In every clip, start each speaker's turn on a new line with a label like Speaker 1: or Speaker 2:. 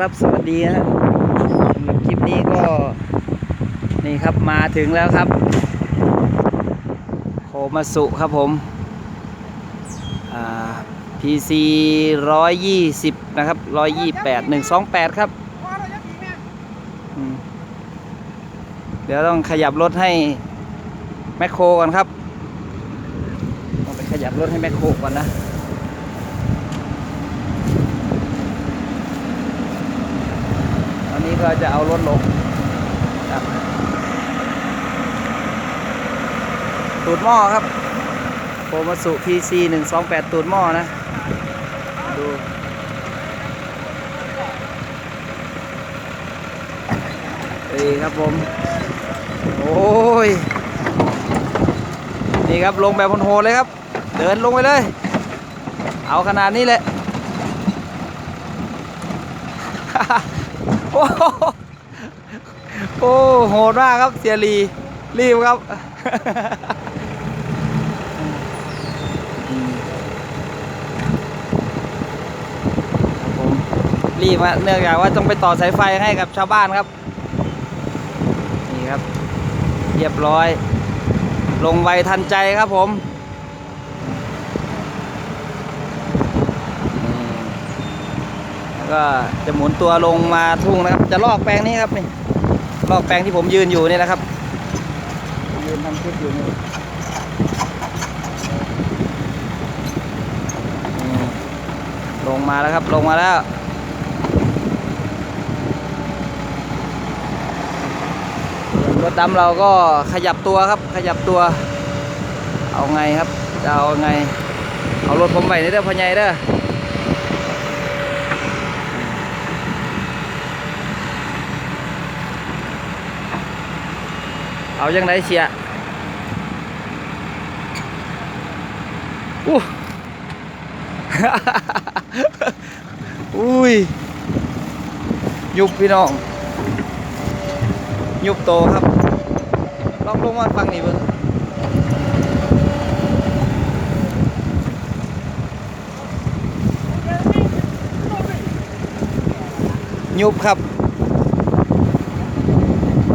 Speaker 1: ครับ สวัสดีฮะสำหรับคลิปนี้ก็นี่ครับมาถึงแล้วครับโคมาสุครับผมอ่า PC 120 นะครับ 128 128 ครับ เดี๋ยวต้องขยับรถให้แมคโครก่อนครับ ต้องไปขยับรถให้แมคโครก่อนนะ ตอนนี้ก็จะเอารถลงครับตูดหม้อครับโคมาสุ PC 128 ตูดหม้อนะ ดูนี่ครับผม โอ้ย นี่ครับลงแบบโหดๆเลยครับ เดินลงไปเลย เอาขนาดนี้แหละ โอ้โหโหดมากครับเสียรีรีบครับ รีบเนื่องจากว่าต้องไปต่อสายไฟให้กับชาวบ้านครับ นี่ครับ เรียบร้อย ลงไวทันใจครับผมนี่แล้ว ก็จะหมุนตัวลงมาทุ่งนะครับ จะลอกแปลงนี้ครับนี่ลอกแปลงที่ผมยืนอยู่นี่แหละครับยืนทำคลิปอยู่นี่นี่ลงมาแล้วครับลงมาแล้วรถดำเราก็ขยับตัวครับ ขยับตัว เอาไงครับจะเอาไง เอารถผมไปนี่เด้อพ่อใหญ่เด้อ เอายังไงเชียอู้อุ้ย ยุบพี่น้อง ยุบโตครับ ลองลงมาฟังนี่เบิ่งยุบครับ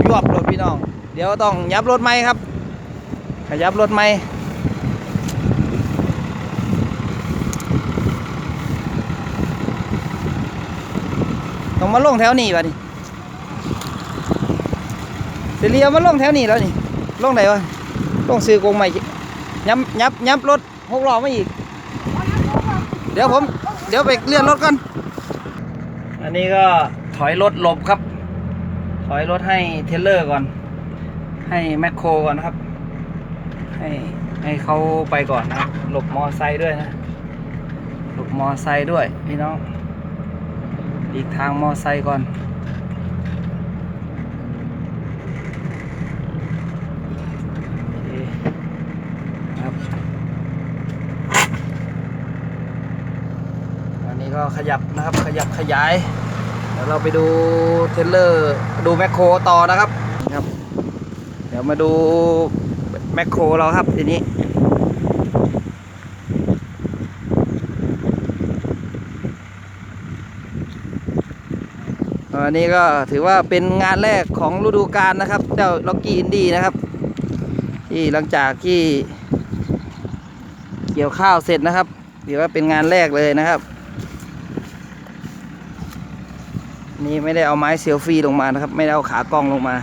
Speaker 1: ยวบรถพี่น้อง ดี๋ยวต้องยับรถไหมครับ ขยับรถไหมต้องมาลงแถวนี้ป่ะนี่เสียเรียมันลงแถวนี้แล้วนี่ ลงไหนวะ ลงซื้อกงใหม่ ยับยับยับรถหกล้อมาอีก เดี๋ยวผม เดี๋ยวไปเลื่อนรถก่อนอันนี้ก็ถอยรถหลบครับ ถอยรถให้เทเลอร์ก่อน ให้แมคโครก่อนนะครับ ให้ให้เขาไปก่อนนะครับ หลบมอไซค์ด้วยนะ หลบมอไซค์ด้วยพี่น้องอีกทางมอไซค์ก่อนครับอันนี้ก็ขยับนะครับ ขยับขยาย เดี๋ยวเราไปดูเทเลอร์ ดูแมคโครต่อนะครับ ครับ เดี๋ยวมาดูแมคโครเราครับทีนี้อันนี้ก็ถือว่าเป็นงานแรกของฤดูกาลนะครับ เจ้าล็อกกี้อินดี้นะครับ ที่หลังจากที่เกี่ยวข้าวเสร็จนะครับถือว่าเป็นงานแรกเลยนะครับ นี่ไม่ได้เอาไม้เซลฟี่ลงมานะครับ ไม่ได้เอาขากล้องลงมา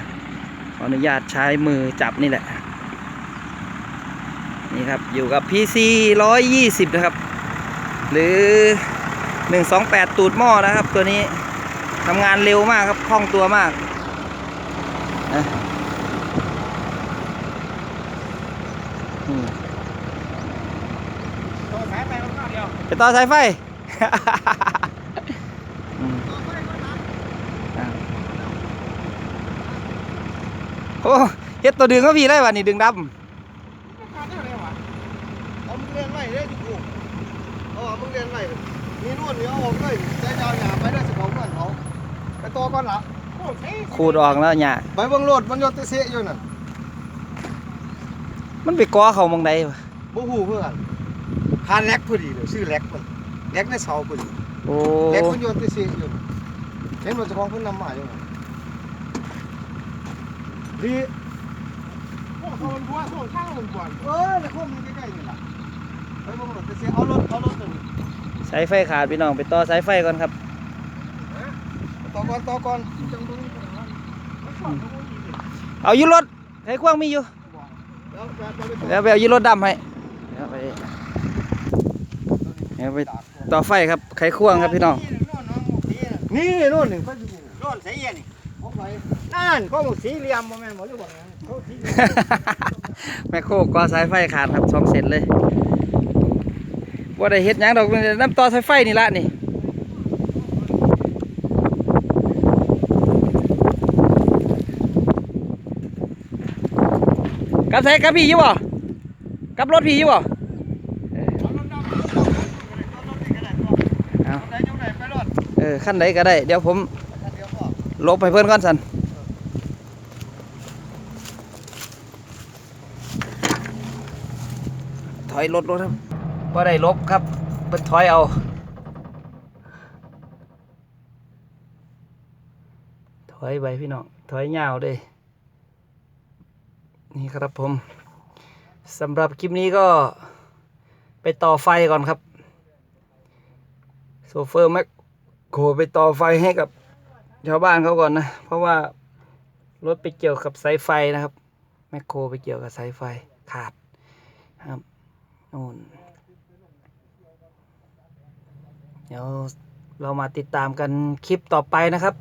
Speaker 1: ขออนุญาตใช้มือจับนี่แหละ นี่ครับอยู่กับ PC 120 นะครับ หรือ 128 ตูดหม้อนะครับ ตัวนี้ทำงานเร็วมากครับคล่องตัวมากนะอืม
Speaker 2: ต่อสายไปข้างเดียว
Speaker 1: ไปต่อสายไฟ อืมอะ โอ้เฮ็ดตัวดึงก็พี่ได้วะนี่ดึงด
Speaker 2: ขาดได้เลยวะเอามึงเรียนไหวได้ดิกูเอามึงเรียนไหวมีนวดเหนียวออกเลยใจยาวหยาไปได้สิของเพื่อนเขาไปตัวก่อนละำ
Speaker 1: ขูดออกแล้วเนี่ย
Speaker 2: ไปเบิ่งรถมันยนต์เตะอยู่นั่น
Speaker 1: มันไปก้อเขามองใดวะ
Speaker 2: บ่ฮู้เพื่อนคานแล็กพอดีเลยชื่อแล็กมันแล็กในเสาพอดี
Speaker 1: โอ้
Speaker 2: แล็กมันยนต์เตะอยู่เห็นว่าเจ้าของเพิ่นนำมาอยู่ ดีพวกเขาบัวพวกข้างมันกวนเออแล้วพวกมึงใกล้ๆนี่ล่ะไปบ่รถไปเสียเอารถเอารถตัวนี้
Speaker 1: สายไฟขาดพี่น้องไปต่อสายไฟก่อนครับ
Speaker 2: ต่อก่อนต่อก่อน
Speaker 1: เอาอยู่รถไขควงมีอยู่
Speaker 2: แล้วแบบเราไปต่อ
Speaker 1: เดี๋ยวไปเอาอยู่รถดำให้เดี๋ยวไปเดี๋ยวไปต่อไฟครับไขควงครับพี่น้อง
Speaker 2: นี่นู่นนี่ไปอยู่
Speaker 3: โดนใส่เย็นนี่
Speaker 2: เอาไป
Speaker 3: นั่นก็สีเหลี่ยมบ่แม่นบ่หรือว่าไงเขาสีเหลี่ยม
Speaker 1: แม่โคกก็สายไฟขาดครับสองเส้นเลยว่าได้เฮ็ดยังดอกน้ำต่อสายไฟนี่ละนี่กับใส่กับพี่อยู่บ่กับรถพี่อยู่บ่
Speaker 2: เอารถดำเอารถดำเอารถนี่ก็ได้ตัว
Speaker 1: เอา
Speaker 2: เอาได้จังไดไปรถ
Speaker 1: เออขั้นก็ได้ เดี๋ยวผม ลบให้เพื่อนก่อนสันถอยรถรถครับว่าได้ลบครับเป็นถอยเอา ถอยไปพี่น้อง ถอยยาวเลยนี่ครับผมสำหรับคลิปนี้ก็ไปต่อไฟก่อนครับ โซเฟอร์แม็กโคไปต่อไฟให้กับ ชาวบ้านเขาก่อนนะ เพราะว่ารถไปเกี่ยวกับสายไฟนะครับ แมคโครไปเกี่ยวกับสายไฟขาดครับนู่นเดี๋ยวเรามาติดตามกันคลิปต่อไปนะครับ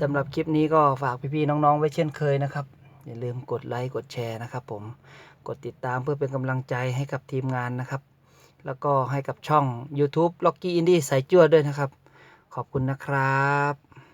Speaker 1: สำหรับคลิปนี้ก็ฝากพี่ๆน้องๆ ไว้เช่นเคยนะครับ อย่าลืมกดไลค์กดแชร์นะครับผมกดติดตามเพื่อเป็นกำลังใจให้กับทีมงานนะครับ แล้วก็ให้กับช่อง YouTube Locky Indie สายจวด้วยนะครับ ขอบคุณนะครับ